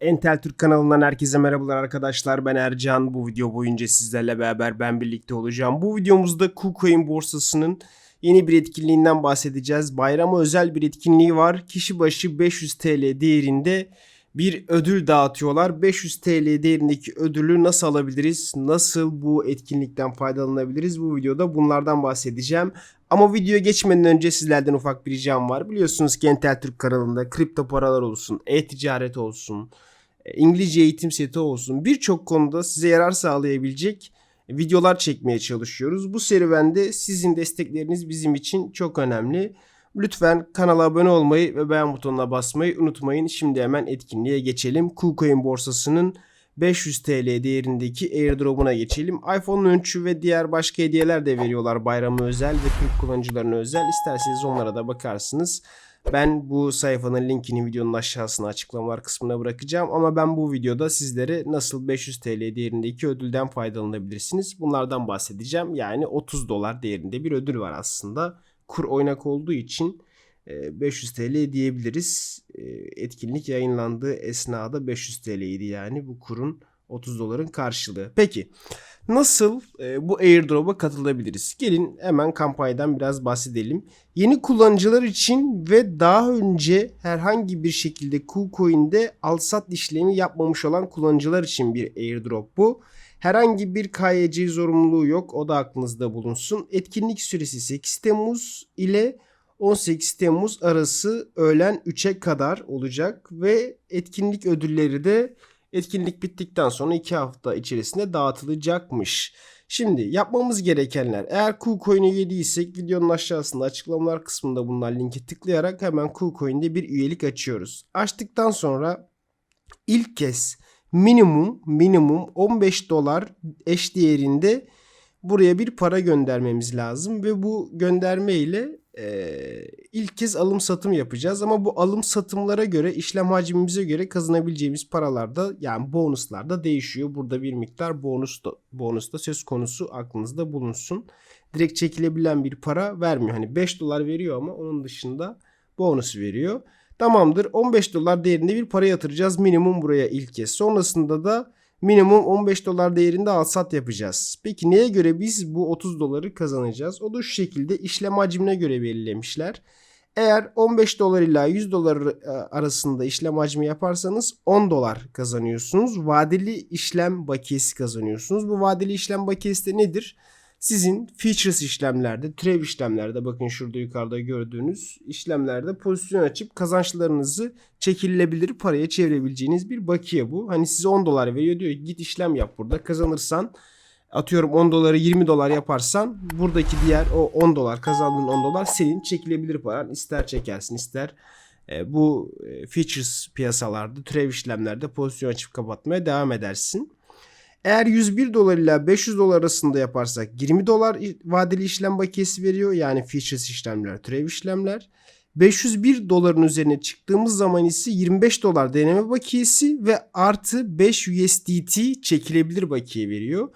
Entel Türk kanalından herkese merhabalar arkadaşlar. Ben Ercan. Bu video boyunca sizlerle beraber ben birlikte olacağım. Bu videomuzda KuCoin borsasının yeni bir etkinliğinden bahsedeceğiz. Bayrama özel bir etkinliği var. Kişi başı 500 TL değerinde bir ödül dağıtıyorlar. 500 TL değerindeki ödülü nasıl alabiliriz? Nasıl bu etkinlikten faydalanabiliriz? Bu videoda bunlardan bahsedeceğim. Ama videoya geçmeden önce sizlerden ufak bir ricam var. Biliyorsunuz ki Türk kanalında kripto paralar olsun, e-ticaret olsun, e, İngilizce eğitim seti olsun birçok konuda size yarar sağlayabilecek videolar çekmeye çalışıyoruz. Bu serüvende sizin destekleriniz bizim için çok önemli. Lütfen kanala abone olmayı ve beğen butonuna basmayı unutmayın. Şimdi hemen etkinliğe geçelim. KuCoin borsasının 500 TL değerindeki airdrop'una geçelim. iPhone 13 ve diğer başka hediyeler de veriyorlar bayrama özel ve Türk kullanıcılarına özel. İsterseniz onlara da bakarsınız. Ben bu sayfanın linkini videonun aşağısına açıklamalar kısmına bırakacağım. Ama ben bu videoda sizlere nasıl 500 TL değerindeki ödülden faydalanabilirsiniz. Bunlardan bahsedeceğim. Yani 30 dolar değerinde bir ödül var aslında. Kur oynak olduğu için 500 TL diyebiliriz. E, Etkinlik yayınlandığı esnada 500 TL'ydi yani bu kurun 30 doların karşılığı. Peki nasıl e, bu airdrop'a katılabiliriz? Gelin hemen kampanyadan biraz bahsedelim. Yeni kullanıcılar için ve daha önce herhangi bir şekilde KuCoin'de al-sat işlemi yapmamış olan kullanıcılar için bir airdrop bu. Herhangi bir KYC zorunluluğu yok. O da aklınızda bulunsun. Etkinlik süresi 8 Temmuz ile 18 Temmuz arası öğlen 3'e kadar olacak ve etkinlik ödülleri de etkinlik bittikten sonra 2 hafta içerisinde dağıtılacakmış. Şimdi yapmamız gerekenler eğer KuCoin'e üye değilsek videonun aşağısında açıklamalar kısmında bulunan linki tıklayarak hemen KuCoin'de bir üyelik açıyoruz. Açtıktan sonra ilk kez minimum minimum 15 dolar eş değerinde buraya bir para göndermemiz lazım ve bu gönderme ile e, ilk kez alım satım yapacağız ama bu alım satımlara göre işlem hacmimize göre kazanabileceğimiz paralar da yani bonuslar da değişiyor. Burada bir miktar bonus da, bonus da söz konusu aklınızda bulunsun. Direkt çekilebilen bir para vermiyor. Hani 5 dolar veriyor ama onun dışında bonus veriyor. Tamamdır 15 dolar değerinde bir para yatıracağız minimum buraya ilk kez. Sonrasında da minimum 15 dolar değerinde al sat yapacağız. Peki neye göre biz bu 30 doları kazanacağız? O da şu şekilde işlem hacmine göre belirlemişler. Eğer 15 dolar ila 100 dolar arasında işlem hacmi yaparsanız 10 dolar kazanıyorsunuz. Vadeli işlem bakiyesi kazanıyorsunuz. Bu vadeli işlem bakiyesi de nedir? Sizin features işlemlerde, türev işlemlerde bakın şurada yukarıda gördüğünüz işlemlerde pozisyon açıp kazançlarınızı çekilebilir paraya çevirebileceğiniz bir bakiye bu. Hani size 10 dolar veriyor diyor git işlem yap burada kazanırsan atıyorum 10 doları 20 dolar yaparsan buradaki diğer o 10 dolar kazandığın 10 dolar senin çekilebilir paran ister çekersin ister e, bu e, features piyasalarda türev işlemlerde pozisyon açıp kapatmaya devam edersin. Eğer 101 dolar ile 500 dolar arasında yaparsak 20 dolar vadeli işlem bakiyesi veriyor. Yani features işlemler, türev işlemler. 501 doların üzerine çıktığımız zaman ise 25 dolar deneme bakiyesi ve artı 5 USDT çekilebilir bakiye veriyor.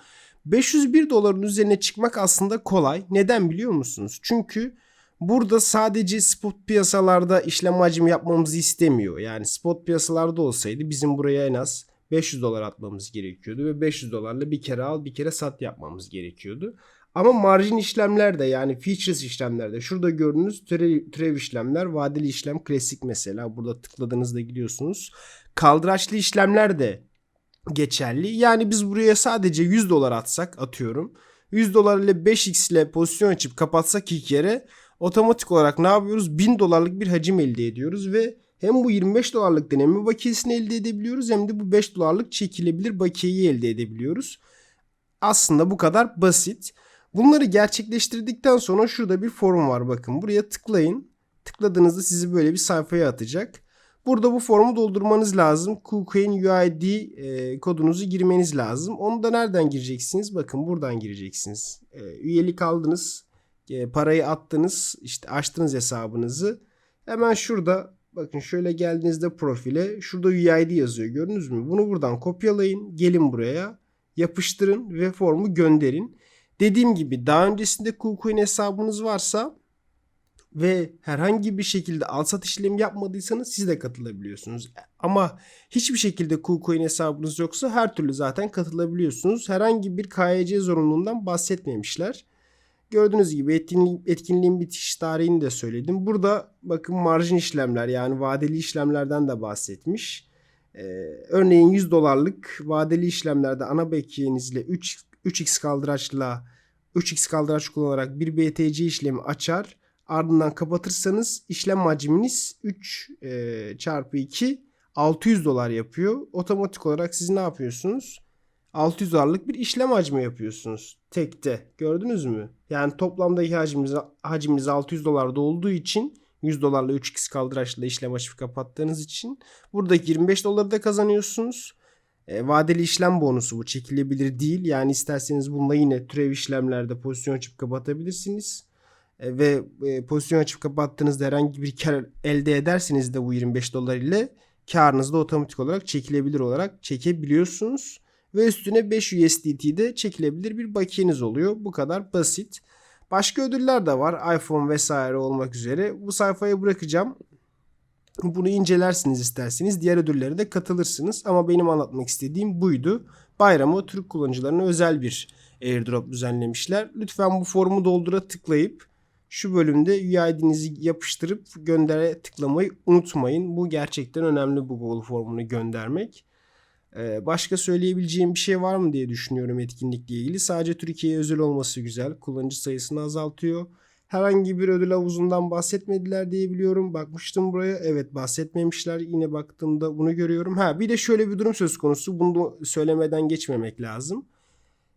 501 doların üzerine çıkmak aslında kolay. Neden biliyor musunuz? Çünkü burada sadece spot piyasalarda işlem hacmi yapmamızı istemiyor. Yani spot piyasalarda olsaydı bizim buraya en az 500 dolar atmamız gerekiyordu ve 500 dolarla bir kere al bir kere sat yapmamız gerekiyordu. Ama marjin işlemlerde yani features işlemlerde şurada gördüğünüz türev, türev işlemler vadeli işlem klasik mesela burada tıkladığınızda gidiyorsunuz. Kaldıraçlı işlemler de geçerli. Yani biz buraya sadece 100 dolar atsak atıyorum. 100 dolar ile 5x ile pozisyon açıp kapatsak ilk yere otomatik olarak ne yapıyoruz? 1000 dolarlık bir hacim elde ediyoruz ve hem bu 25 dolarlık deneme bakiyesini elde edebiliyoruz hem de bu 5 dolarlık çekilebilir bakiyeyi elde edebiliyoruz. Aslında bu kadar basit. Bunları gerçekleştirdikten sonra şurada bir form var bakın. Buraya tıklayın. Tıkladığınızda sizi böyle bir sayfaya atacak. Burada bu formu doldurmanız lazım. KuCoin UID e, kodunuzu girmeniz lazım. Onu da nereden gireceksiniz? Bakın buradan gireceksiniz. E, üyelik aldınız. E, parayı attınız. işte açtınız hesabınızı. Hemen şurada Bakın şöyle geldiğinizde profile şurada UID yazıyor gördünüz mü? Bunu buradan kopyalayın. Gelin buraya. Yapıştırın ve formu gönderin. Dediğim gibi daha öncesinde KuCoin hesabınız varsa ve herhangi bir şekilde al sat işlemi yapmadıysanız siz de katılabiliyorsunuz. Ama hiçbir şekilde KuCoin hesabınız yoksa her türlü zaten katılabiliyorsunuz. Herhangi bir KYC zorunluluğundan bahsetmemişler. Gördüğünüz gibi etkinliğin, bitiş tarihini de söyledim. Burada bakın marjin işlemler yani vadeli işlemlerden de bahsetmiş. Ee, örneğin 100 dolarlık vadeli işlemlerde ana bakiyenizle 3, 3x kaldıraçla 3x kaldıraç kullanarak bir BTC işlemi açar. Ardından kapatırsanız işlem hacminiz 3 e, çarpı 2 600 dolar yapıyor. Otomatik olarak siz ne yapıyorsunuz? 600 dolarlık bir işlem hacmi yapıyorsunuz tekte. Gördünüz mü? Yani toplamdaki hacminiz, hacminiz 600 dolarda olduğu için 100 dolarla 3x kaldıraçla işlem açıp kapattığınız için buradaki 25 doları da kazanıyorsunuz. E, vadeli işlem bonusu bu çekilebilir değil. Yani isterseniz bununla yine türev işlemlerde pozisyon açıp kapatabilirsiniz. E, ve e, pozisyon açıp kapattığınızda herhangi bir kar elde ederseniz de bu 25 dolar ile karınız da otomatik olarak çekilebilir olarak çekebiliyorsunuz. Ve üstüne 5 USDT'de çekilebilir bir bakiyeniz oluyor. Bu kadar basit. Başka ödüller de var. iPhone vesaire olmak üzere. Bu sayfaya bırakacağım. Bunu incelersiniz isterseniz. Diğer ödüllere de katılırsınız. Ama benim anlatmak istediğim buydu. Bayramı Türk kullanıcılarına özel bir airdrop düzenlemişler. Lütfen bu formu doldura tıklayıp şu bölümde UID'nizi yapıştırıp göndere tıklamayı unutmayın. Bu gerçekten önemli bu Google formunu göndermek. Ee, başka söyleyebileceğim bir şey var mı diye düşünüyorum etkinlikle ilgili. Sadece Türkiye'ye özel olması güzel. Kullanıcı sayısını azaltıyor. Herhangi bir ödül havuzundan bahsetmediler diye biliyorum. Bakmıştım buraya. Evet bahsetmemişler. Yine baktığımda bunu görüyorum. Ha bir de şöyle bir durum söz konusu. Bunu söylemeden geçmemek lazım.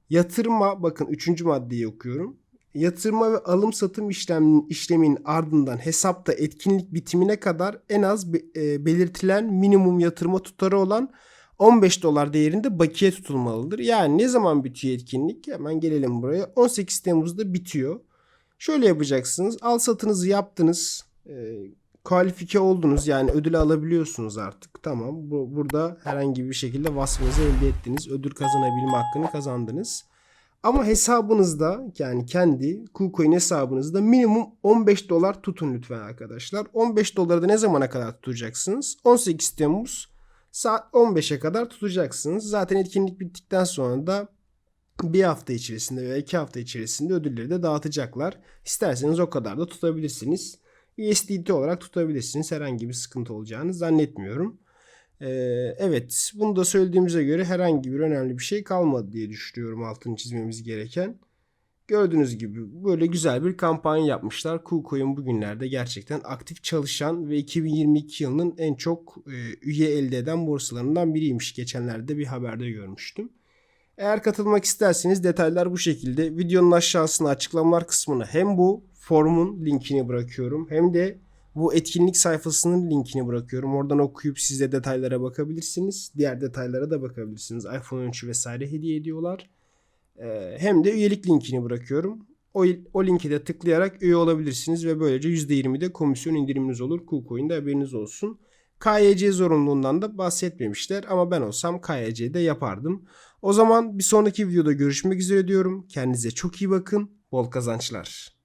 Yatırma bakın üçüncü maddeyi okuyorum. Yatırma ve alım satım işlem, işleminin ardından hesapta etkinlik bitimine kadar en az be- e, belirtilen minimum yatırma tutarı olan 15 dolar değerinde bakiye tutulmalıdır. Yani ne zaman bitiyor etkinlik? Hemen gelelim buraya. 18 Temmuz'da bitiyor. Şöyle yapacaksınız. Al satınızı yaptınız. E, kualifike oldunuz. Yani ödülü alabiliyorsunuz artık. Tamam. Bu, burada herhangi bir şekilde vasfınızı elde ettiniz. Ödül kazanabilme hakkını kazandınız. Ama hesabınızda yani kendi KuCoin hesabınızda minimum 15 dolar tutun lütfen arkadaşlar. 15 doları da ne zamana kadar tutacaksınız? 18 Temmuz saat 15'e kadar tutacaksınız. Zaten etkinlik bittikten sonra da bir hafta içerisinde veya iki hafta içerisinde ödülleri de dağıtacaklar. İsterseniz o kadar da tutabilirsiniz. USDT olarak tutabilirsiniz. Herhangi bir sıkıntı olacağını zannetmiyorum. Ee, evet bunu da söylediğimize göre herhangi bir önemli bir şey kalmadı diye düşünüyorum altını çizmemiz gereken. Gördüğünüz gibi böyle güzel bir kampanya yapmışlar. KuCoin bugünlerde gerçekten aktif çalışan ve 2022 yılının en çok e, üye elde eden borsalarından biriymiş. Geçenlerde bir haberde görmüştüm. Eğer katılmak isterseniz detaylar bu şekilde. Videonun aşağısına açıklamalar kısmına hem bu formun linkini bırakıyorum hem de bu etkinlik sayfasının linkini bırakıyorum. Oradan okuyup siz de detaylara bakabilirsiniz. Diğer detaylara da bakabilirsiniz. iPhone 13 vesaire hediye ediyorlar. Ee, hem de üyelik linkini bırakıyorum. O, o linki de tıklayarak üye olabilirsiniz ve böylece %20'de komisyon indiriminiz olur. KuCoin'de haberiniz olsun. KYC zorunluluğundan da bahsetmemişler ama ben olsam KYC'de yapardım. O zaman bir sonraki videoda görüşmek üzere diyorum. Kendinize çok iyi bakın. Bol kazançlar.